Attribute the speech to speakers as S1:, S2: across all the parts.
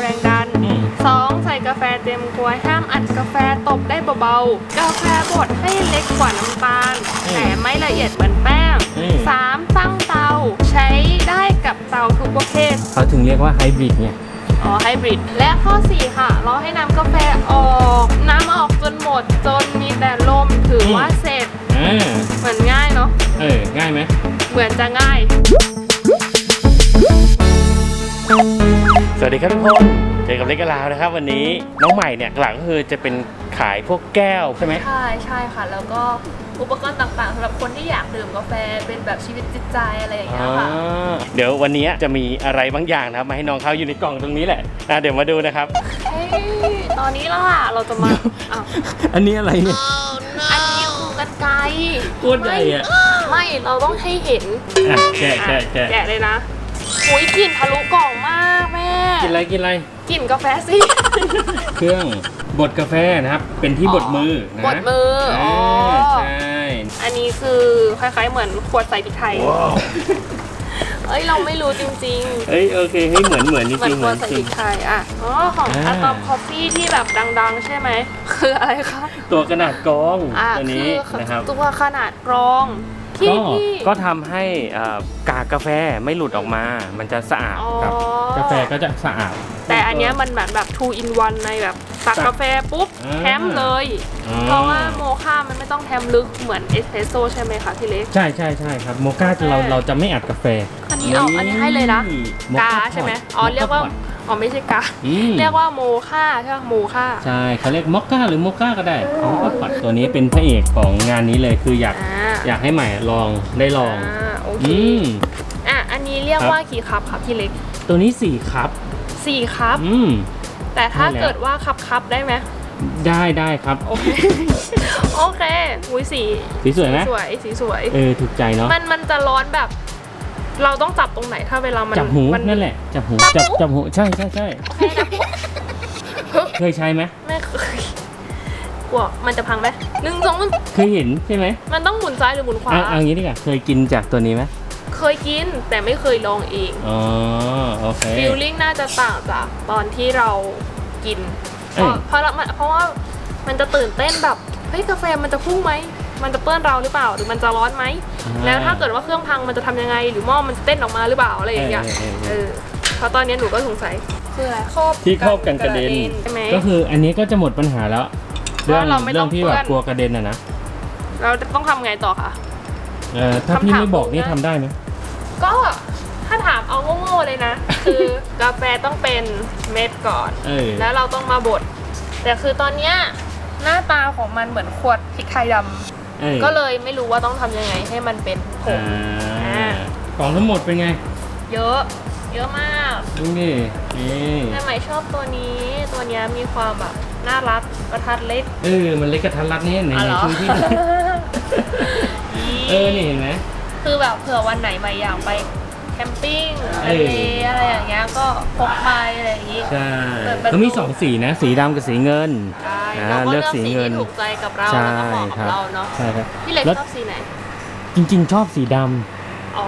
S1: แรงดัน
S2: อืม
S1: 2. ใส่กาแฟเต็มกวยห้ามอัดกาแฟตบได้เบาๆ กาแฟบดให้เล็กกว่าน้ำตาล แต่ไม่ละเอียดเหมือนแป้ง 3. ตั้งเตาใช้ได้กับเตาทุกประเภท
S2: เขาถึงเรียกว่าไฮบริดไง
S1: อ๋อไฮบริด และข้อ 4 ค่ะรอให้น้ำกาแฟออก น้ำออกจนหมดจนมีแต่ลมถือว่าเสร็จ
S2: อ่า
S1: เหมือนง่ายเนาะ
S2: เออง่ายไหม
S1: เหมือนจะง่าย
S2: สวัสดีครับทุกคน เจอกับเล็กกบลาวนะครับ วันนี้น้องใหม่เนี่ยหลักก็คือจะเป็นขายพวกแก้วใช่ไหม
S1: ใช่ใช่ค่ะ แล้วก็อุปกรณ์ต่างๆสำหรับคนที่อยากดื่มกาแฟเป็นแบบชีวิตจิตใจอะไรอย่างเงี้ยค่ะ
S2: อ่าเดี๋ยววันนี้จะมีอะไรบางอย่างนะครับมาให้น้องเขาอยู่ในกล่องตรงนี้แหละอะเดี๋ยวมาดูนะครับ
S1: เฮ้ยตอนนี้ล่ะเราจะมาอ้าว
S2: อันนี้อะไรเนี่ย
S1: อันนี้คือกันไกร
S2: โคตรใหญ่อะ
S1: ไม่ เราต้องให้เห็น
S2: อะแกะแกะแกะ
S1: แกะเลยนะหุยกลิ่นทะลุกล่องมา กแม่
S2: กินอะไรกินอะไร
S1: กลิ่นกาแฟสิ
S2: เครื่องบดกาแฟนะครับ เป็นที่บดมือนะ
S1: บดมืออ๋อ
S2: ใช่
S1: อันนี้คือคล้ายๆเหมือนขวดใส่พริกไทย เอ้ยเราไม่รู้จริง
S2: เอ้ยโอเคเฮ้ยเหมือนเหมือนจ
S1: ๆเหมือ
S2: ริ
S1: น
S2: งๆ
S1: ข
S2: เหมื
S1: ว
S2: อ
S1: ด
S2: น
S1: ใส่
S2: จ
S1: พ
S2: ริ
S1: ริ
S2: ง
S1: กไทยอะ อ๋อของ
S2: อ่า
S1: อะตอมคอฟฟี่ที่แบบดัง ๆ ใช่ไหม คืออะไรคะ
S2: ตัวขนาดกรอง
S1: อะ
S2: ตัว
S1: คื
S2: นี้
S1: อ
S2: นะครับ
S1: ตัวขนาดกรอง ที่
S2: ก็
S1: ที่
S2: ก็ทำให้อ่ากากกาแฟไม่หลุดออกมา มันจะสะอาด
S1: อ๋อ
S2: ครับ กาแฟก็จะสะอาด
S1: แต่อันเนี้ยมันแบบแบบ two in one ในแบบตัก
S2: ตัก
S1: กาแฟปุ๊บ
S2: อ่า
S1: แถมเลย
S2: อ๋อ
S1: เพราะว่าโมคามันไม่ต้องแถมลึกเหมือนเอสเพรสโซ่ใช่ไหมคะพี่เล็ก
S2: ใช่ใช่ใช่ครับโมก้าเรา
S1: โอเค
S2: เราจะไม่อัดกาแฟ
S1: อันนี้เอาอันนี้ให้เลยนะ
S2: โม
S1: กา
S2: พอด
S1: ใช่ไหมอ๋อเรียกว่า
S2: โมพอด
S1: อ๋อไม่ใช่กา
S2: อืม
S1: เรียกว่าโมคาใช่ไหมโมคา
S2: ใช่เขาเรียกมอคก้าหรือโมก้าก็ได้โมพอดตัวนี้เป็นพระเอกของงานนี้เลยคืออยาก
S1: อ่า
S2: อยากให้ใหม่ลองได้ลอง
S1: อ่าโอเค
S2: อืม
S1: อะอันนี้เรียก
S2: ครับ
S1: ว่ากี่คัพครับพี่เล็ก
S2: ตัวนี้สี่ครับ
S1: สี่คัพ
S2: อืม
S1: แต่ถ้า
S2: ได้แล้ว
S1: เกิดว่าคัพคัพได้ไหม
S2: ได้ได้ครับ
S1: โอเค โอเคอุ้ยสี
S2: สีสวยไหม
S1: สวยสีสวย
S2: เออถูกใจเนาะ
S1: มันมันจะร้อนแบบ เราต้องจับตรงไหนถ้าเวลามัน
S2: จับหู
S1: มั
S2: นั่นแหละ จับหู
S1: จั
S2: จั
S1: บบหู
S2: จับหูใช่ใช่ใช่
S1: โอเคนะ
S2: เคยใช้ไหม
S1: ไม่เคย กลัวมันจะพังไหมหนึ่งสองมัน
S2: เคยเห็นใช่ไหม
S1: มันต้องหมุนซ้ายหรือหมุนขวา
S2: เอาเอางี้ดีกว่าเคยกินจากตัวนี้ไหม
S1: เคยกินแต่ไม่เคยลองเอง
S2: อ๋อโอเค
S1: ฟีลลิ่งน่าจะต่างจากตอนที่เรากิน เพ
S2: เอ้ย
S1: ราะเพราะเราเพราะว่ามันจะตื่นเต้นแบบเฮ้ยกาแฟมันจะพุ่งไหมมันจะเปื้อนเราหรือเปล่าหรือมันจะร้อนไหมแล้วถ้าเกิดว่าเครื่องพังมันจะทำยังไง หรือหม้อมันจะเต้นออกมาหรือเปล่าอะไรอย่างเงี้ย
S2: เออเออเอ
S1: เอ
S2: อ
S1: อเพราะตอนนี้หนูก็สงสัยคืออะไรครอบ
S2: ที่ครอบกันกระเด็น
S1: ใช่ไหม
S2: ก็คืออันนี้ก็จะหมดปัญหาแล้ว เรื่อง
S1: ว่าเราไม่ต้อง
S2: เรื่องที่แบบ
S1: เปื้อน
S2: กลัวกระเด็นอะนะ
S1: เราต้องทำไงต่อคะ
S2: เออถ้าพี่
S1: คำถาม
S2: ไม่บอกนี่
S1: ง่าย
S2: ทำได้ไหม
S1: ก็ถ้าถามเอาโง่ๆเลยนะ คือกาแฟต้องเป็นเม็ดก่อน
S2: เออ
S1: แล้วเราต้องมาบดแต่คือตอนเนี้ยหน้าตาของมันเหมือนขวดพริกไทยด
S2: เออำ
S1: ก็เลยไม่รู้ว่าต้องทำยังไงให้มันเป็นผ
S2: อ่
S1: งา
S2: ของทั้งหมดเป็นไง
S1: เยอะ เยอะมาก
S2: ดูนี่นี่
S1: แต่ใหม่ชอบตัวนี้ ตัวเนี้ยมีความแบบ น่ารักกระทัดเล็ก
S2: เออ มันเล็กกระทัดรัดนี่ไหน
S1: อ๋อเหรอ
S2: ๆที่เออ นี่เห็นไหม
S1: คือแบบเผื่อวันไหนใหม่อยากไปแคมปิ้ง
S2: เอ
S1: ทะ
S2: อ
S1: เลอะไรอย่างเงี้ยก็พกไปอะไรอย่างงี้
S2: ใช่
S1: เปิดประตู
S2: ก็มีสองสีนะ สีดำกับสีเงิน
S1: ใช่
S2: อ่า
S1: เราก็
S2: เลื
S1: เลื
S2: อ
S1: อกก
S2: สี
S1: สี
S2: เงิน
S1: ที่ถูกใจกับเรา
S2: ใช่
S1: แล้วก็เหมาะ
S2: ค
S1: กั
S2: รั
S1: บบเราเนาะ
S2: ใช่ครับ
S1: พี่เล็ก
S2: แล้ว
S1: ชอบสีไหน
S2: จริง ๆ ชอบสีดำ
S1: อ๋อ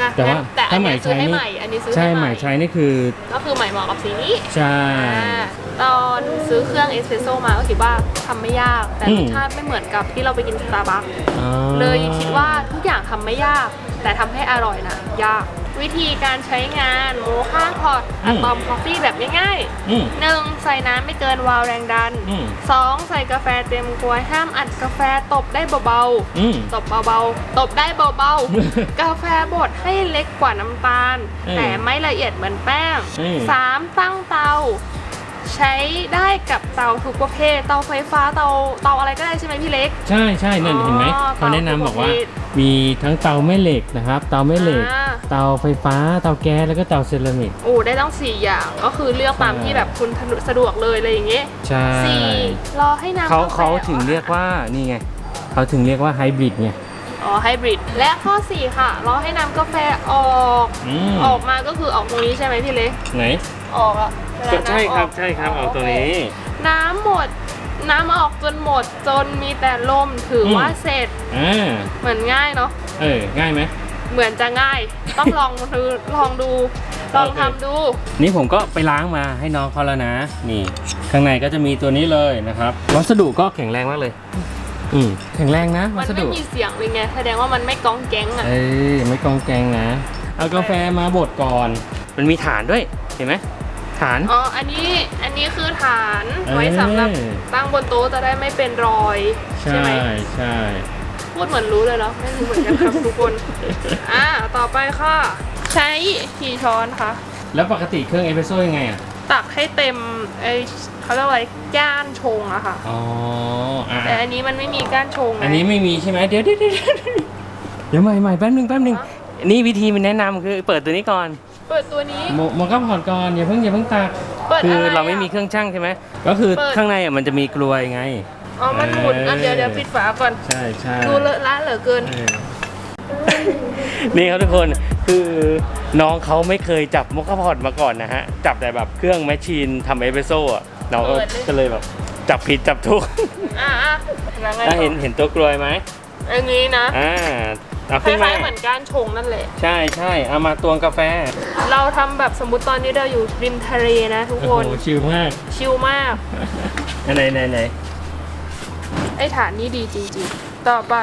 S1: งั้น
S2: แต่ว่า
S1: แต่อัน
S2: ถ้าใหม่
S1: นี้ซื้อให้
S2: ใช้นี่
S1: ใหม่ อันนี้ซื้อ
S2: ใช่
S1: ให้
S2: ใหม่ใช้นี่คือ
S1: ก็คือใหม่เหมาะกับสีนี้
S2: ใช่
S1: อ่า ตอนซื้อเครื่องเอสเปรสโซ่มาก็คิดว่าทำไม่ยาก แต่
S2: อื
S1: ร
S2: ม
S1: สชาติไม่เหมือนกับที่เราไปกินสตาร์บัค
S2: อ๋อ
S1: เลยคิดว่าทุกอย่างทำไม่ยาก แต่ทำให้อร่อยนะยาก วิธีการใช้งานโมค่าพอตอะตอมคอฟฟี่แบบง่าย
S2: อืม
S1: ๆหนึ่งใส่น้ำไม่เกินวาล์วแรงดัน
S2: อืม
S1: สองใส่กาแฟเต็มกวยห้ามอัดกาแฟตบได้เบาๆ
S2: อืม
S1: ตบเบาๆตบได้เบาๆกาแฟบดให้เล็กกว่าน้ำตาล
S2: เออ
S1: แต่ไม่ละเอียดเหมือนแป้ง
S2: เออ
S1: สามตั้งเตา ใช้ได้กับเตาทุกประเภท เตาไฟฟ้าเตาเตาอะไรก็ได้ใช่ไหมพี่เล็ก
S2: ใช่ใช่นั่น
S1: อ๋อ
S2: เห็นไหม
S1: เตา
S2: เขาแนะนำบอกว่า
S1: ทุกประเภท
S2: มีทั้งเตาแม่เหล็กนะครับ เตาแม่เหล็ก
S1: อ่า
S2: เตาไฟฟ้า เตาแก๊สแล้วก็เตาเซรามิก
S1: โอ้ได้ต้องสี่อย่างก็คือเลือกตาม
S2: ใช่
S1: ที่แบบคุณสะดวกเลยอะไรอย่างเงี้ย
S2: ใช่
S1: สี่รอให้น้ำ
S2: เขา
S1: กแฟ
S2: เขาถึงเรียกว่านี่ไงเขาถึงเรียกว่าไฮบริดไง
S1: อ๋อไฮบริดและข้อ4ค่ะ รอให้น้ำกาแฟออก
S2: อืม
S1: ออกมาก็คือออกตรงนี้ใช่ไหมพี่เล็ก
S2: ไหน
S1: ออกอะเวลา
S2: ก็
S1: น้ำ
S2: ใช่ครับ
S1: ก
S2: ใช่ครับเอาตัวนี้
S1: น้ำหมด น้ำออกจนหมดจนมีแต่ลมถืออ
S2: ม
S1: ว่าเสร็จ
S2: อ่า
S1: เหมือนง่ายเนาะ
S2: เออง่ายไหม
S1: เหมือนจะง่าย ต้องลองดูลองดูลอง
S2: โอเค
S1: ทำดู
S2: นี่ผมก็ไปล้างมาให้น้องเขาแล้วนะ นี่ ข้างในก็จะมีตัวนี้เลยนะครับ วัสดุก็แข็งแรงมากเลย อืมแข็งแรงนะ
S1: มั
S2: วันส
S1: ไม่
S2: ดุ
S1: มีเสียงเลยไงแสดงว่ามันไม่ก้องแก๊งอะ
S2: เอ้ยไม่กองแกงนะ เอากาแฟมาบดก่อน มันมีฐานด้วย เห็นไหม ฐาน
S1: อ๋อ อันนี้ อันนี้คือฐานไว้สำหรับ
S2: เออ
S1: ตั้งบนโต๊ะจะได้ไม่เป็นรอย
S2: ใช่
S1: ไหม
S2: ใช่
S1: พูดเหมือนรู้เลยเนาะไม่รู้เหมือนกันครับทุกคน อ่า ต่อไปค่ะ ใช้กี่ช้อนคะ
S2: แล้วปกติเครื่องเอสเปรสโซ่ยังไงอะ
S1: ตักให้เต็มไอเขาเรียกว่าอะไรก้านชงอะค่ะ
S2: อ๋ออะ
S1: แต่อันนี้มันไม่มีก้านชงไง
S2: อันนี้ไม่มีใช่ไหมเดี๋ยวเดี๋ยวเดี๋ยวเดี๋ยวใหม่ใหม่แป๊บนึงแป๊บนึง
S1: ฮะ
S2: นี่วิธีมันแนะนำคือเปิดตัวนี้ก่อน
S1: เปิดตัวนี้
S2: โมโมก็ผ่อนก่อนอย่าเพิ่งอย่าเพิ่งตัก
S1: เปิด
S2: คือ
S1: อะไร
S2: เราไม่มีเครื่องช่างใช่ไหมก็คือ
S1: เปิด
S2: ข้างในอะมันจะมีกลวยไง
S1: อ๋อ มันหมุนอะ
S2: เออ
S1: เดี๋ยวเดี๋ยวปิดฝาก่อน
S2: ใช่ใช่
S1: ดูเลอะละเหลือเกิน
S2: เออนี่ครับทุกคนคือน้องเขาไม่เคยจับโมกพอดมาก่อนนะฮะ จับแต่แบบเครื่องแมชชีนทำเอสเปรสโซ่อะน้องก็
S1: เปิดเลย
S2: ก็เลยแบบจับผิดจับถูก
S1: อะอะยังไง
S2: แล้ว
S1: ต่อ
S2: เห็นเห็นตัวกลวยไหม
S1: อันนี้นะ
S2: อ่าเอา
S1: ค
S2: ขึ้นมา
S1: ล้ายๆเหมือนก้านชงนั่นแหละ
S2: ใช่ใช่เอามาตวงกาแฟ
S1: เราทำแบบสมมติตอนนี้เราอยู่ริมทะเลนะทุก
S2: โอ้
S1: ค
S2: โห
S1: น
S2: ชิลมาก
S1: ชิลมาก
S2: ไหนไหนไหน
S1: ไอ้ฐานนี้ดีจริงๆ ต่อไป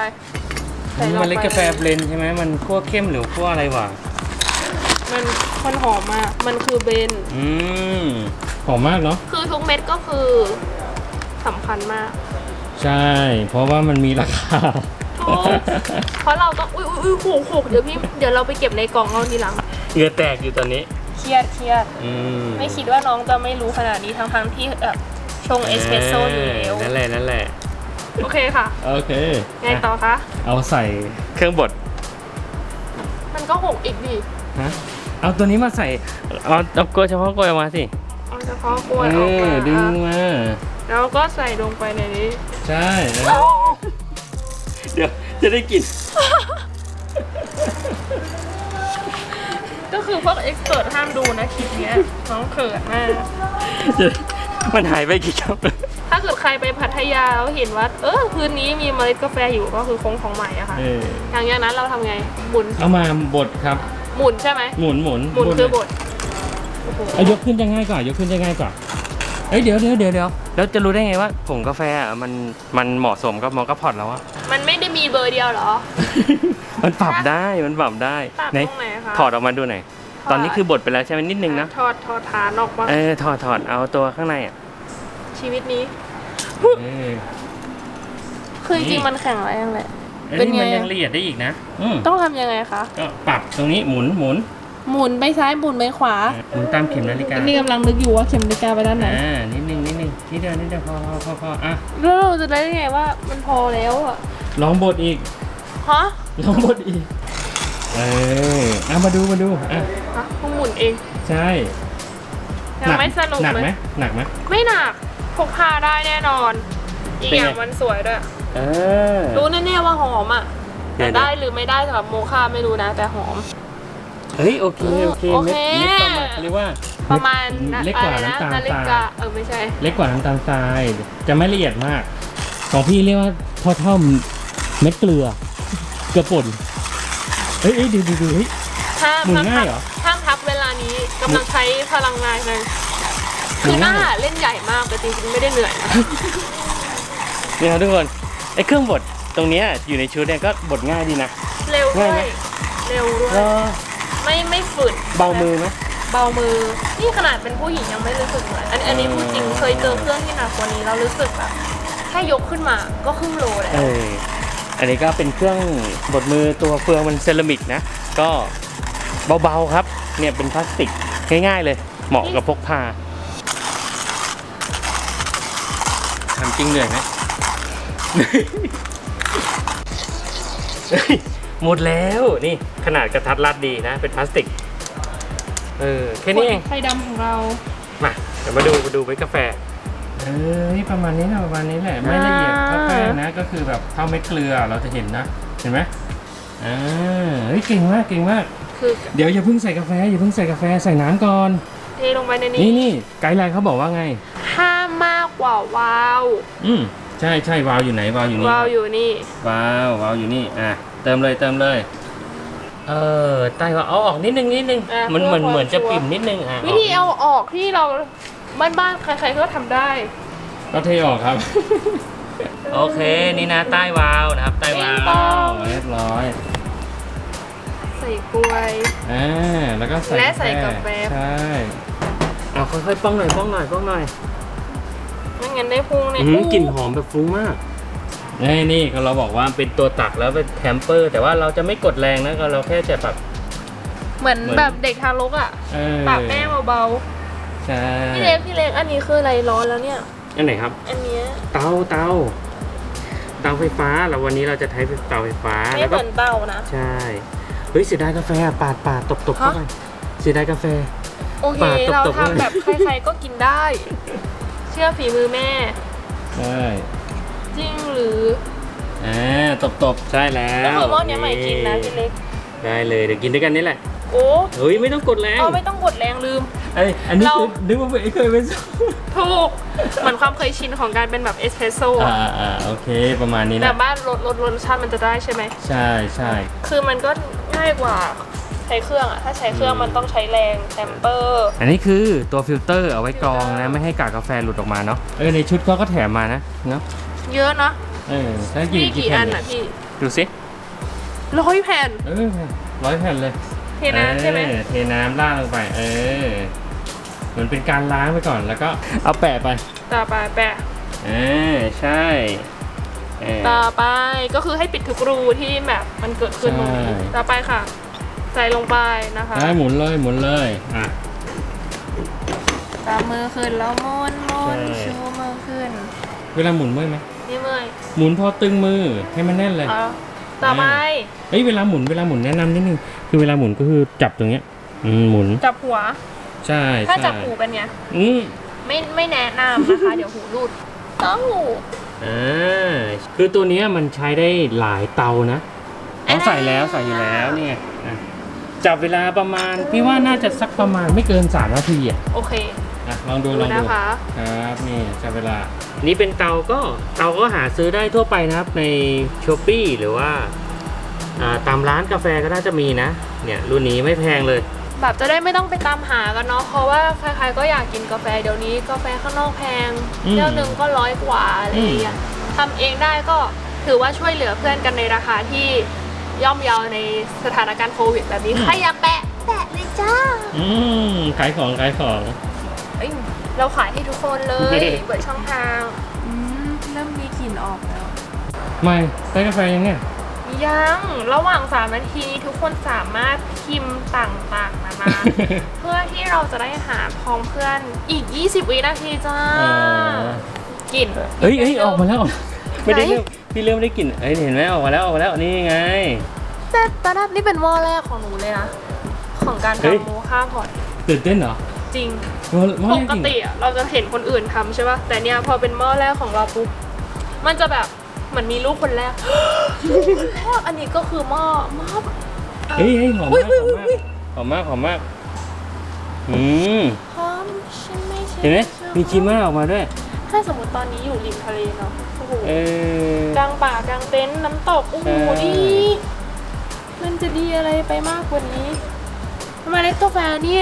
S1: ใส่ลง
S2: มันเล็ก
S1: ไป
S2: กาแฟเบลนด์ใช่ไหมมันคั่วเข้มหรือคั่วอะไรวะ
S1: มันมันหอมมาก มันคือเบน
S2: อืมหอมมากเนาะ
S1: คือทุกเม็ดก็คือสำคัญมาก
S2: ใช่ เพราะว่ามันมีราคา
S1: ถูกเพราะเราต้องอุ้ยอุ้ยอุ้ยโขกโขกเดี๋ยวพี่เดี๋ยวเราไปเก็บในกล่องเอาทีหลัง
S2: เหงื่อแตกอยู่ตอนนี้
S1: เครียดเครียด
S2: อืม
S1: ไม่คิดว่าน้องจะไม่รู้ขนาดนี้ทั้งทั้งๆที่แบบชงเอสเปรสโซ่อยู่แล้ว
S2: นั่นแหละนั่นแหละ
S1: โอเคค่ะ
S2: โอเค
S1: ไงต่อคะ
S2: เอาใส่เครื่องบด
S1: มันก็หกอีกดิ
S2: ฮะเอาตัวนี้มาใส่เอาเอากล้วยเฉพาะกล้วยออกมาสิ
S1: เอาเฉพาะกล้วย
S2: เอ
S1: ออก
S2: อ
S1: มา
S2: ดึง
S1: อะ
S2: มา
S1: แล้วก็ใส่ลงไปในนี้
S2: ใช่แล้วเดี๋ยว จะได้กลิน
S1: ก็คือพวกเอ็กซ์เพรสห้ามดูนะคลิปเนี้ยน้องเขินมาก
S2: มันหายไปกี่ครับ
S1: ถ้าเกิดใครไปพัทยาแล้วเห็นว่า เออคืนนี้มีเมล็ดกาแฟอยู่ก็คือคงของใหม่อะค่ะ
S2: เออ
S1: หลังจากนั้นเราทำไงหมุน
S2: เอามาบดครับ
S1: หมุนใช่ไหม
S2: หมุนหมุน
S1: หมุนคือบดโอ้โห
S2: เอายกขึ้นจะง่ายกว่ายกขึ้นจะง่ายกว่า เอ้ยเดี๋ยวเดี๋ยวเดี๋ยวเดี๋ยวแล้วจะรู้ได้ไงว่าผงกาแฟอะมันมันเหมาะสมกับมอคพอดแล้วอะ
S1: มันไม่ได้มีเบอร์เดียวเหรอ
S2: มันปรับได้มันปรับได้
S1: ปรับ
S2: ไหน
S1: ตรงไหนคะ
S2: ถอดออกมาดูหน่อยตอนนี้คือบดไปแล้วใช่ไหมนิดนึงนะ
S1: ถอดถอดฐานออกมา
S2: เออถอดถอดเอาตัวข้างในอะ
S1: ชีวิตนี้
S2: เออ
S1: คือจ
S2: นี่
S1: ริงๆมันแข็งแรงแหละ
S2: เอ้ย
S1: เป็นไง
S2: มันยังละเอียดได้อีกนะอืม
S1: ต้องทำยังไงคะ
S2: ก็ปรับตรงนี้หมุนหมุน
S1: หมุนไปซ้ายหมุนไปขวา
S2: หมุนตามเข็มนาฬิกา
S1: อันนี้กำลังนึกอยู่ว่าเข็มนาฬิกาไปด้านไหน
S2: อ่านิดนึงนิดนึงนิดเดียวนิดเดียวพอพอพอพออะ
S1: แล้วเราจะได้ยังไงว่ามันพอแล้วอะ
S2: ลองบดอีก
S1: ฮะ
S2: ลองบดอีกเอออะมาดูมาดูอะ
S1: ฮะต้องหมุนเอง
S2: ใช่
S1: ยังไม่สนุก
S2: หนัก
S1: เล
S2: ไหม
S1: ย
S2: หนักไหม
S1: ไม่หนักพกพาได้แน่นอนอีก
S2: เป็น
S1: อ
S2: ไง
S1: ย่างมันสวยด้วย
S2: เออ
S1: รู้แน่ๆว่าหอมอะ
S2: เดี๋
S1: แต่
S2: ยว
S1: ได้หรือไม่ได้สำหรับโมคาไม่รู้นะแต่หอม
S2: เฮ้ยโอเคโอเค
S1: โอ
S2: เม็
S1: เค
S2: ดเม็ดประมาณเรียกว่า
S1: ประมาณ
S2: เล็กกว่า
S1: อะไรนะ
S2: น้ำตาล
S1: นาฬิ
S2: ทราย
S1: กาเออไม่ใช่
S2: เล็กกว่าน้ำตาลทรายจะไม่ละเอียดมาก ของพี่เรียกว่าเท่าเท่าเม็ดเกลือ เกลือป่นเฮ้ยเอ้ยดูดูดูเฮ้ย
S1: ห้าม
S2: หมุน
S1: ห้าม
S2: ง่าย
S1: ทับ
S2: เหรอ
S1: ห้ามทับเวลานี้กำลังใช้พลังงานเลย
S2: หมุ
S1: คือนหน้า
S2: ง่าย
S1: เล่นใหญ่มากแต่จริงๆไม่ได้เหนื่อยนะ
S2: นี่ครับทุกคนไอ้เครื่องบดตรงเนี้ยอยู่ในชุดเนี่ยก็บดง่ายดีนะ
S1: เร็วด้ว
S2: ง่ายไหม
S1: ยเร็วด้วย
S2: แล้ว
S1: ไม่ไม่ฝืด
S2: เบามือไหม
S1: เบามือนี่ขนาดเป็นผู้หญิงยังไม่รู้สึกเลยอันอันนี้พูดจริงเคยเจอเครื่องที่หนักกว่านี้แล้วรู้สึกแบบแค่ยกขึ้นมาก็ครึ่งโลแล้ว
S2: เอออันนี้ก็เป็นเครื่องบดมือตัวเฟืองมันเซรามิกนะ ก็เบาๆครับ เนี่ยเป็นพลาสติกง่ายๆเลย เหมาะกับพกพาทำจริงเหนื่อยไหมเฮ้ย หมดแล้วนี่ขนาดกระทัดรัดดีนะ เป็นพลาสติก เออ แค่นี้เอง
S1: ไข่ดำของเรา
S2: มา เดี๋ยวมาดูมาดูเม็ดกาแฟ เออนี่ประมาณนี้นะประมาณนี้แหละ ไม่ละเอียดเท่าแป้งนะ ก็คือแบบเท่าเม็ดเกลือเราจะเห็นนะ เห็นไหมอ่าเฮ้ยเก่งมากเก่งมาก
S1: คือ
S2: เดี๋ยวอย่าเพิ่งใส่กาแฟอย่าเพิ่งใส่กาแฟใส่น้ำก่อน
S1: เทลงไปใน
S2: นี่
S1: นี้
S2: นี่ไกด์ไลน์เขาบอกว่าไง
S1: ห้ามมากกว่าวาว
S2: อืมใช่ใช่วาล์วอยู่ไหนวาล์วอยู่นี่
S1: วาวอยู่นี่
S2: วาล์ววาล์วอยู่นี่อะ เติมเลยเติมเลย เอเออไต้หว่าเอาออกนิดนึงนิดนึง
S1: อะ
S2: มันเหมือน
S1: เพื่อความ
S2: เหมือนจะ
S1: ชัวร์
S2: ปิ่มนิดนึงอะ
S1: วิธีเอาออกที่เราบ้านๆใครๆก็ทำได้
S2: ก็เทออกครับ โอเคนี่นะใต้วาล์วนะครับใต้วา
S1: ติ๊งต๊อง
S2: ล์วเรียบร้อย
S1: ใส่กล้วย
S2: อ่าแล้วก็ใส่
S1: และใส่กาแฟ
S2: ใช่เอาค่อยๆป้องหน่อยป้องหน่อยป้องหน่อย
S1: ไม่งั้นได้พุงใน
S2: อื้อหือกลิ่นหอมแบบฟุ้งมาก นี่นี่ก็เราบอกว่าเป็นตัวตักแล้วเป็นแทมเปอร์ แต่ว่าเราจะไม่กดแรงนะก็เราแค่จะแบบ
S1: เหมือน
S2: เหมือน
S1: แบบเด็กทารกอะ
S2: เออ
S1: ปากแป้งเบา
S2: ใช่
S1: ๆพี่เล็กพี่เล็กอันนี้คืออะไรร้อนแล้วเนี่ย
S2: อันไหนครับ
S1: อันเนี้ย
S2: เตาเตาเตาไฟฟ้าเราวันนี้เราจะใช้เตาไฟฟ้า
S1: ไม่
S2: แล้ว
S1: เห
S2: ก็
S1: มือนเตานะ
S2: ใช่เฮ้ยเสียดายกาแฟปาดปาดตบตบเข้า
S1: ฮะ
S2: ไปเสียดายกาแฟ
S1: โอเค
S2: ปาดตบๆ
S1: เรา
S2: เลย
S1: ทำแบบใครๆก็กินได้ เชื่อฝีมือแม่
S2: ใช่
S1: จริงหรือ
S2: อ่าตบตบใช่แล้ว
S1: ก็คือหม้อเนี้ยใหม่กินนะพี่เล็ก
S2: ได้เลยเดี๋ยวกินด้วยกันนี่แหละ
S1: โอ้
S2: เฮ้ยไม่ต้องกดแรง
S1: เอาไม่ต้องกดแรงลืม
S2: ไอยอันนี้
S1: เรา
S2: คือนึกว่าเคยเป็น
S1: ถูก เหมือนความเคยชินของการเป็นแบบเอสเพรสโซ่
S2: อ่าอ่าโอเคประมาณนี้
S1: แต่
S2: นะ
S1: บ้านรสรสรสชาติมันจะได้ใช่ไหม
S2: ใช่ใช่
S1: คือมันก็ง่ายกว่าใช้เครื่องอะถ้าใช้เครื่องมันต้องใช้แรงแทมเปอร์
S2: อันนี้คือตัวฟิลเตอร์เอาไว้กรองนะ ไม่ให้กากกาแฟหลุดออกมาเนาะเออในชุดเขาก็แถมมานะเนาะ
S1: เยอะนะ
S2: เออใช้
S1: มี
S2: กี่
S1: กี่
S2: แผ่
S1: อั
S2: น
S1: น
S2: เนี่
S1: อะ
S2: ย
S1: พี่
S2: ดูสิ
S1: ร้อยแผ่น
S2: เออร้อยแผ่นเลย
S1: เทน้ำใช่ไหม
S2: เออเทน้ำราดลงไป เออเหมือนเป็นการล้างไปก่อนแล้วก็เอาแปะไป
S1: ต่อไปแปะ
S2: เออใช่เออ
S1: ต่อไปก็คือให้ปิดทุกรูที่แบบมันเกิดขึ้นตรงนี้
S2: ใช่
S1: ต่อไปค่ะ ใส่ลงไปนะคะ
S2: ได้หมุนเลยหมุนเลยอะ
S1: ตามมือขึ้นแล้วมุนมุน
S2: ใช่
S1: ชูมือขึ้น
S2: เวลาหมุนเมื่อยไหม
S1: นี่เมื่อย
S2: หมุนพอตึงมือให้มันแน่นเลย
S1: เอาต่อไป
S2: เอ้ยเวลาหมุนเวลาหมุนแนะนำนิดนึงคือเวลาหมุนก็คือจับตรงเนี้ยอืมหมุน
S1: จับหัว
S2: ใช่
S1: ถ้า
S2: ใช่
S1: จับหูเป็นไง
S2: อืม
S1: ไม่ไม่แนะนำนะคะ เดี๋ยวหูรูดต้องหู
S2: อ่าคือตัวเนี้ยมันใช้ได้หลายเตานะเขาใส่แล้วใส่อยู่แล้วเนี่ยอะจับเวลาประมาณพี่ว่าน่าจะสักประมาณไม่เกิน3นาทีอะ
S1: โอเค
S2: อะลองดู
S1: ดู
S2: ลองดู
S1: นะคะ
S2: ครับนี่จับเวลา นี่เป็นเตาก็เตาก็หาซื้อได้ทั่วไปนะครับในช้อปปีหรือว่าอ่าตามร้านกาแฟก็น่าจะมีนะ เนี่ยรุ่นนี้ไม่แพงเลย
S1: แบบจะได้ไม่ต้องไปตามหากันเนาะเพราะว่าใครๆก็อยากกินกาแฟเดี๋ยวนี้กาแฟข้างนอกแพง
S2: อืม
S1: เจ้าหนึ่งก็ร้อยกว่าอะไรอย่างเงี้ยทำเองได้ก็ถือว่าช่วยเหลือเพื่อนกันในราคาที่ย่อมเยาในสถานการณ์โควิดแบบนี้ใครอยากแปะแปะเลยจ้า
S2: อืมขายของขายของ
S1: เอ้ยเราขายให้ทุกคนเลย
S2: เฮ้
S1: เปิดช่องทางอืมเริ่มมีกลิ่นออกแล้ว
S2: ไม่ได้กาแฟยังเนี่ย
S1: ยังระหว่าง3นาทีทุกคนสามารถพิมพ์ต่างๆนานาเพื่อที่เราจะได้หาพ้องเพื่อนอีก 20 วินาทีจ้า
S2: อ๋อ
S1: กลิ่น
S2: เฮ้ยเฮ้ยออกมาแล้วไม่ได้
S1: ไหน
S2: เริ่มพี่เริ่มได้กลิ่นเอ้ยเห็นไหมออกมาแล้วออกมาแล้วนี่ไง
S1: แต่ตอนนั้นนี่เป็นหม้อแรกของหนูเลยนะของการ
S2: เฮ้ย
S1: ทำโมค่าพอร์ต
S2: ตื่นเต้นเหรอ
S1: จริง
S2: ว่าว่า
S1: ป
S2: อะไร
S1: ก
S2: จริง
S1: ติอะเราจะเห็นคนอื่นทำใช่ป่ะ แต่เนี่ยพอเป็นหม้อแรกของเราปุ๊บ มันจะแบบเหมือนมีลูกคนแรก ลูกคนแรกอันนี้ก็คือหม้อหม้อ
S2: เฮ้ยเฮ้ยหอม
S1: อุ๊ย
S2: มาก
S1: อุ๊ยอุ๊ย
S2: หอมมากหอมมากหอมมากอืม
S1: หอมใช่ไหมใช่
S2: เห็นไหมมีคีม่าออกมาด้วย
S1: ถ้าสมมติตอนนี้อยู่ริมทะเลเนาะโอ้โห
S2: เออ ก
S1: ลางป่ากลางเต็นท์น้ำตกโอ้โห
S2: ใช่
S1: ดีมันจะดีอะไรไปมากกว่านี้ทำไมเล็กกาแฟนี่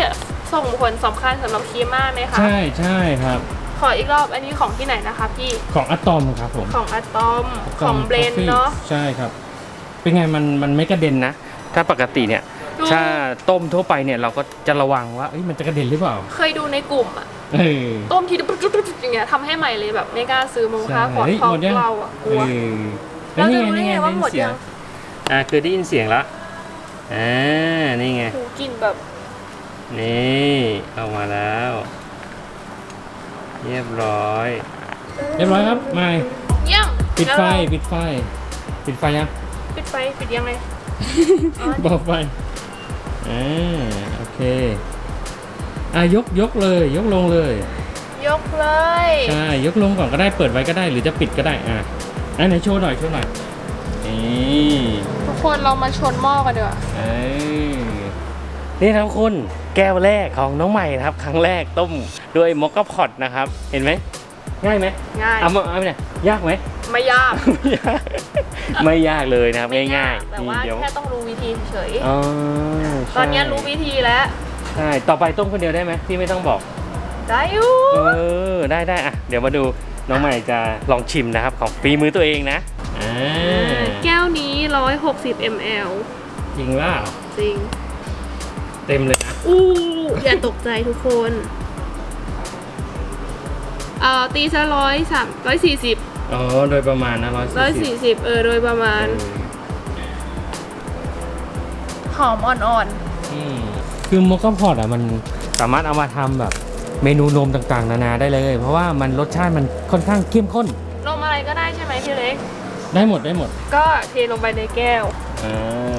S1: ส่งผลสำคัญสำหรับคีม่าไหมคะ
S2: ใช่ใช่ครับ
S1: ขออีกรอบอันนี้ของที่ไหนนะคะพี่
S2: ของอะตอมครับผม
S1: ของอะตอมของเบรน
S2: Coffee
S1: เนาะ
S2: ใช่ครับ เป็นไงมันมันไม่กระเด็นนะ ถ้าปกติเนี่ย
S1: ดู
S2: ถ้าต้มทั่วไปเนี่ยเราก็จะระวังว่าเอ้ยมันจะกระเด็นหรือเปล่า
S1: เคยดูในกลุ่มอะ
S2: เออ
S1: ต้มทีปุ๊บปุ๊บปุ๊บปุ๊บอย่างเงี้ยทำให้ใหม่เลยแบบไม่กล้าซื้อโมคาพอร์ต
S2: เฮ้ย
S1: เพราะ
S2: หมดยัง
S1: เราอะกลัว
S2: เออ
S1: เราจะรู้ได้ไงว่าหมด
S2: เสี
S1: ยัง
S2: อ่าคือได้ยินเสียงละอ่านี่ไง
S1: หูกลิ่นแบบ
S2: นี่เอามาแล้ว เรียบร้อย เรียบร้อยครับไม่
S1: เยี่ยม
S2: ปิดไฟ
S1: แล้วเรา
S2: ปิดไฟ ปิดไฟยัง
S1: ปิดไฟปิดยังไงอ๋อ
S2: บอกไฟอ่าโอเคอะยกยกเลยยกลงเลย
S1: ยกเลย
S2: ใช่ยกลงก่อนก็ได้เปิดไว้ก็ได้ หรือจะปิดก็ได้อะอันไหนโชว์หน่อยโชว์หน่อยนี่
S1: ทุกคนเรามาชนหม้อกันดีกว่า
S2: เอ้ยนี่ครับคุณ แก้วแรกของน้องใหม่นะครับ ครั้งแรกต้มด้วยมอคคาพอตนะครับ เห็นไหมง่ายไหม
S1: ง่าย
S2: เอามาเอาไปเนี่ยยากไหม
S1: ไม่ยาก
S2: ไม่ยาก ไม่ยากเลยนะครับ
S1: ไม่
S2: ง่าย
S1: แต่
S2: ๆ
S1: ว่า
S2: เดี๋ยว
S1: แค่ต้องรู้วิธีเฉย
S2: อ๋อ
S1: ๆ
S2: ใช่
S1: ตอนนี้รู้วิธีแล้ว
S2: ใช่ต่อไปต้มคนเดียวได้ไหมที่ไม่ต้องบอก
S1: ได้อยู่
S2: เออได้ได้อะเดี๋ยวมาดูน้องใหม่จะลองชิมนะครับ ของฝีมือตัวเองนะอ่า
S1: แก้วนี้ 160 ml
S2: จริงว่า
S1: จริง
S2: เต็มเลยนะ
S1: อู้อย่าตกใจทุกคนเอ่อตีซะร้อยสามร้อยสี่สิบ
S2: อ๋อ โดยประมาณนะร้อย
S1: ร้อย
S2: สี่
S1: สี่
S2: สิบ
S1: สิบเออโดยประมาณ หอมอ่อน
S2: อืมคือโมกาพอดอะมันสามารถเอามาทำแบบเมนูนมต่างๆ นานาได้เลย เพราะว่ามันรสชาติมันค่อนข้างเข้มข้น
S1: ๆนมอะไรก็ได้ใช่ไหมพี่เล็ก
S2: ได้หมดได้หมด
S1: ก็เทลงไปในแก้ว
S2: อ่า
S1: อ่า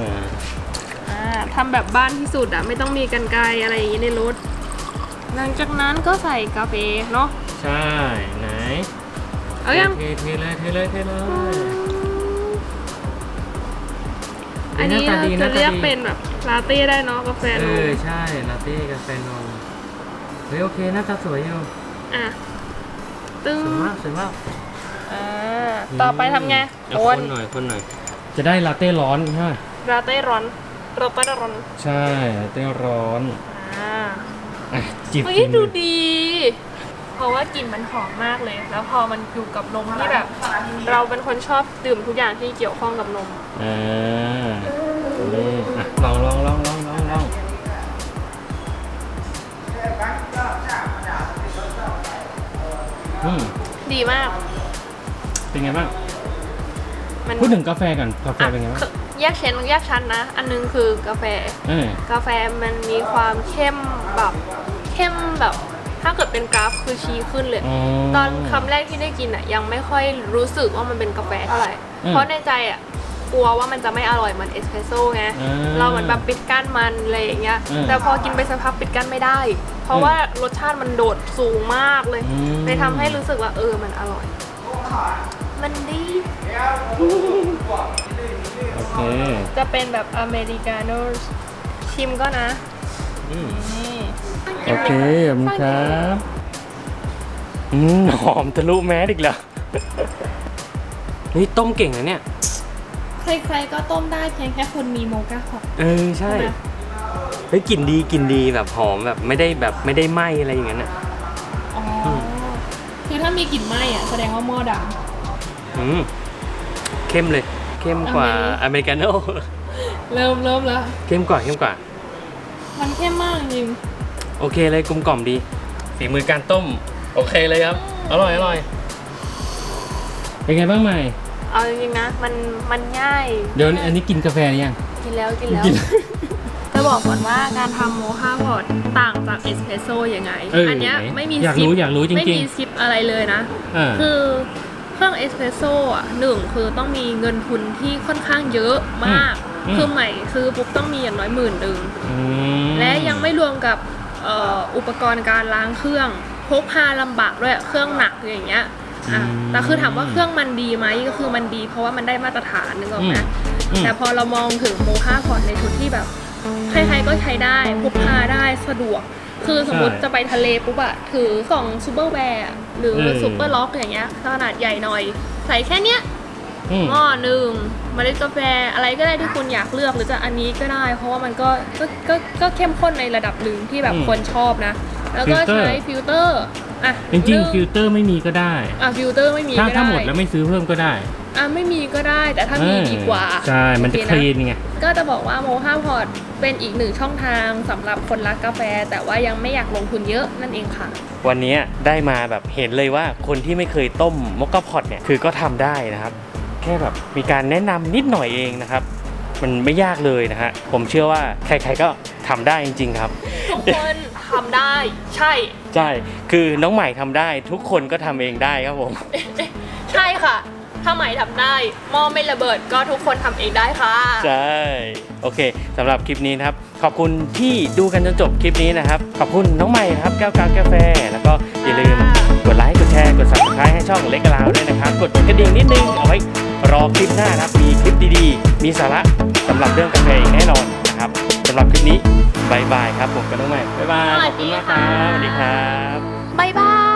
S1: ทำแบบบ้านที่สุดอะไม่ต้องมีกันไกรอะไรอย่างนี้ในรถ หลังจากนั้นก็ใส่กาแฟเนาะ
S2: ใช่ไหน
S1: เอายัง
S2: เทเทเลยเทเลยเทเลย
S1: อันนี้
S2: หาต
S1: เรา
S2: ดี
S1: จะ
S2: หาตา
S1: เรียก
S2: ดี
S1: เป็นแบบลาเต้ได้เนาะกาแฟ
S2: เอน
S1: ม
S2: อใช่ลาเต้กาแฟนมเฮ้ยโอเคหน้าตาสวยอยู่
S1: อะตึ้ง
S2: สวยมากสวยมาก
S1: อ่าต่อไปทำไง
S2: เอา
S1: ค
S2: คนนหน่อยคนหน่อย จะได้ลาเต้ร้อนใช่ไหม
S1: ลาเต้ร้อน ลาเต้ร้อน
S2: ใช่ลาเต้ร้อน
S1: อ่า
S2: อะจิบ
S1: เฮ้ย
S2: กิน
S1: ดูดี เพราะว่ากลิ่นมันหอมมากเลย แล้วพอมันอยู่กับนมที่แบบ เราเป็นคนชอบดื่มทุกอย่างที่เกี่ยวข้องกับนม
S2: อ่านี่อะลองลองลองลองลองลองอืม
S1: ดีมาก
S2: เป็นไงบ้าง
S1: มัน
S2: พูดถึงกาแฟก่อนกาแฟ
S1: อะ
S2: เป็นไงบ้าง
S1: คือ แยกชั้นแยกชั้นนะ อันนึงคือกาแฟ
S2: เออกา
S1: แฟมันมีความเข้มแบบเข้มแบบ ถ้าเกิดเป็นกราฟคือชี้ขึ้นเลย
S2: อ๋อ
S1: ตอนคำแรกที่ได้กินอะยังไม่ค่อยรู้สึกว่ามันเป็นกาแฟเท่าไหร่
S2: อืม
S1: เพราะในใจอะกลัวว่ามันจะไม่อร่อยเหมือนเอสเปรสโซ่ไง
S2: อ่า
S1: เราเหมือนแบบปิดกั้นมันอะไรอย่างเงี้ย
S2: อืม
S1: แต่พอกินไปสักพักปิดกั้นไม่ได้ เพราะว่ารสชาติมันโดดสูงมากเลย
S2: อืม
S1: เลยทำให้รู้สึกว่าเออมันอร่อย มันดี
S2: โอเค
S1: จะเป็นแบบอเมริกาโน่ชิมก็นะ
S2: อืม
S1: นี่
S2: โอเคขอบคุณครับอืมหอมทะลุแมสอีกแล้วนี่ต้มเก่งนะเนี่ย
S1: ใครๆก็ต้มได้เพียงแค่คนมีโมกาฮอต
S2: เออใช่
S1: ใช่ไหม
S2: เฮ้ยกลิ่นดีกลิ่นดีแบบหอมแบบไม่ได้แบบไม่ได้ไหม้อะไรอย่างนั้นอะ
S1: อ๋ออคือถ้ามีกลิ่นไหม้อะแสดงว่าหม้อด
S2: อืมเข้มเลย เข้มกว่าอเมริกาโน่ำ
S1: เริ่มเริ่มแล้ว
S2: เข้มกว่าเข้มกว่า
S1: มันเข้มมากจริง
S2: โอเคเลยกลมกล่อมดีฝีมือการต้ม โอเคเลยครับ อร่อยอร่อยเป็นไงบ้างใหม่
S1: เอาจริงๆนะ มันมันง่าย
S2: เดี๋ยวอันนี้กินกาแฟหรือยัง
S1: กินแล้วกินแล้ว
S2: กิน
S1: จะบอกก่อนว่าการทำโมคาพอตต่างจากเอสเพรสโซ่ยังไง
S2: เอออั
S1: นเนี้ย
S2: ไหน
S1: ไม่มี
S2: อยาก
S1: ซิป
S2: รู้อยากรู้จริงๆ
S1: ไม่มีซิปอะไรเลยนะ
S2: อ่า
S1: คือ เครื่องเอสเพรสโซ่อะหนึ่งคือต้องมีเงินทุนที่ค่อนข้างเยอะมาก
S2: อืม
S1: คือใหม่ซื้อปุ๊บต้องมีอย่างน้อยหมื่นหนึ่ง
S2: อืม
S1: และยังไม่รวมกับเอ่ออุปกรณ์การล้างเครื่องพกพาลำบากด้วยเครื่องหนักอย่างเงี้ยอะแต่คือถามว่าเครื่องมันดีไหมก็คือมันดี เพราะว่ามันได้มาตรฐานนึกออกไหม
S2: อืม
S1: แต่พอเรามองถึงโมค่าพอร์ตในชุดที่แบบ ใครๆก็ใช้ได้พกพาได้สะดวก คือสมมติ
S2: ใช่
S1: จะไปทะเลปุ๊บอะถือกล่องซูเปอร์แวร์อะหรือ
S2: เออ
S1: ซูเปอร์ล็อกอย่างเงี้ยขนาดใหญ่หน่อย ใส่แค่เนี้ย
S2: อืม
S1: หม้อหนึ่งเมล็ดกาแฟอะไรก็ได้ที่คุณอยากเลือกหรือจะอันนี้ก็ได้ เพราะว่ามันก็ก็ก็ก็เข้มข้นในระดับหนึ่งที่แบบ
S2: อืม
S1: คนชอบนะ แล้วก็
S2: ฟิลเตอร์
S1: ใช้ฟิลเตอร์อะ
S2: จริง
S1: หนึ่
S2: ๆฟิลเตอร์ไม่มีก็ได้
S1: อะฟิลเตอร์ไม่มี
S2: ถ้า
S1: ก็ได้
S2: ถ้าหมดแล้วไม่ซื้อเพิ่มก็ได้
S1: อะไม่มีก็ได้แต่ถ้ามี
S2: เออ
S1: ดีกว่า
S2: ใช่ มันจะ
S1: โอ
S2: ค
S1: เลี
S2: นไง
S1: ก็จะบอกว่าโมฮาพอร์ตเป็นอีกหนึ่งช่องทางสำหรับคนรักกาแฟ แต่ว่ายังไม่อยากลงทุนเยอะนั่นเองค่ะ
S2: วันนี้ได้มาแบบเห็นเลยว่าคนที่ไม่เคยต้มมอคกาพอตเนี่ยคือก็ทำได้นะครับ แค่แบบมีการแนะนำนิดหน่อยเองนะครับ มันไม่ยากเลยนะฮะผมเชื่อว่าใครๆก็ทำได้จริงๆครับ
S1: ทุกคนทำได้ใช่
S2: ใช่ คือน้องใหม่ทำได้ทุกคนก็ทำเองได้ครับผม
S1: ใช่ค่ะ ถ้าไหมทำได้หม้อไม่ระเบิดก็ทุกคนทำเองได้ค่ะ
S2: ใช่โอเคสำหรับคลิปนี้นะครับ ขอบคุณที่ดูกันจนจบคลิปนี้นะครับ ขอบคุณน้องใหม่นะครับแก้วกาวกาแฟแล้วก็อย่าลืมกดไลค์กดแชร์กด subscribe ให้ช่องเล็กกะลาวด้วยนะครับ กดกระดิ่งนิดนึงเอาไว้รอคลิปหน้านะครับมีคลิปดีๆ มีสาระสำหรับเรื่องกาแฟอีกแน่นอนนะครับสำหรับคลิปนี้บายบายครับผมกับน้องใหม่บายบายขอบคุณมากครับสวัสดีครับ
S1: บ๊ายบาย